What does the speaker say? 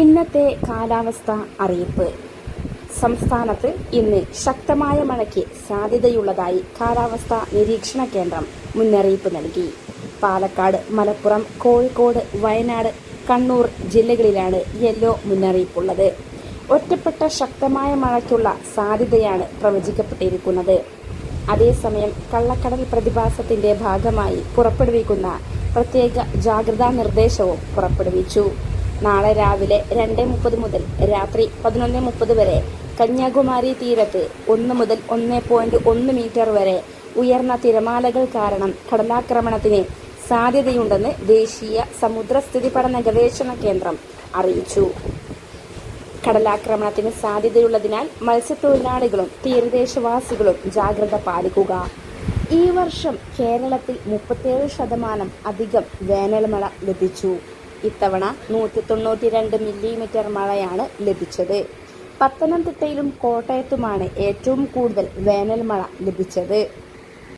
ഇന്നത്തെ കാലാവസ്ഥ അറിയിപ്പ്. സംസ്ഥാനത്ത് ഇന്ന് ശക്തമായ മഴയ്ക്ക് സാധ്യതയുള്ളതായി കാലാവസ്ഥാ നിരീക്ഷണ കേന്ദ്രം മുന്നറിയിപ്പ് നൽകി. പാലക്കാട് മലപ്പുറം കോഴിക്കോട് വയനാട് കണ്ണൂർ ജില്ലകളിലാണ് യെല്ലോ മുന്നറിയിപ്പുള്ളത്. ഒറ്റപ്പെട്ട ശക്തമായ മഴയ്ക്കുള്ള സാധ്യതയാണ് പ്രവചിക്കപ്പെട്ടിരിക്കുന്നത്. അതേസമയം കള്ളക്കടൽ പ്രതിഭാസത്തിന്റെ ഭാഗമായി പുറപ്പെടുവിക്കുന്ന പ്രത്യേക ജാഗ്രതാ നിർദ്ദേശവും പുറപ്പെടുവിച്ചു. നാളെ രാവിലെ രണ്ട് മുപ്പത് മുതൽ രാത്രി പതിനൊന്ന് മുപ്പത് വരെ കന്യാകുമാരി തീരത്ത് ഒന്ന് മുതൽ ഒന്ന് പോയിന്റ് ഒന്ന് മീറ്റർ വരെ ഉയർന്ന തിരമാലകൾ കാരണം കടലാക്രമണത്തിന് സാധ്യതയുണ്ടെന്ന് ദേശീയ സമുദ്രസ്ഥിതി പഠന ഗവേഷണ കേന്ദ്രം അറിയിച്ചു. കടലാക്രമണത്തിന് സാധ്യതയുള്ളതിനാൽ മത്സ്യത്തൊഴിലാളികളും തീരദേശവാസികളും ജാഗ്രത പാലിക്കുക. ഈ വർഷം കേരളത്തിൽ മുപ്പത്തേഴ് ശതമാനം അധികം വേനൽമഴ ലഭിച്ചു. ഇത്തവണ നൂറ്റി തൊണ്ണൂറ്റി രണ്ട് മില്ലിമീറ്റർ മഴയാണ് ലഭിച്ചത്. പത്തനംതിട്ടയിലും കോട്ടയത്തുമാണ് ഏറ്റവും കൂടുതൽ വേനൽമഴ ലഭിച്ചത്.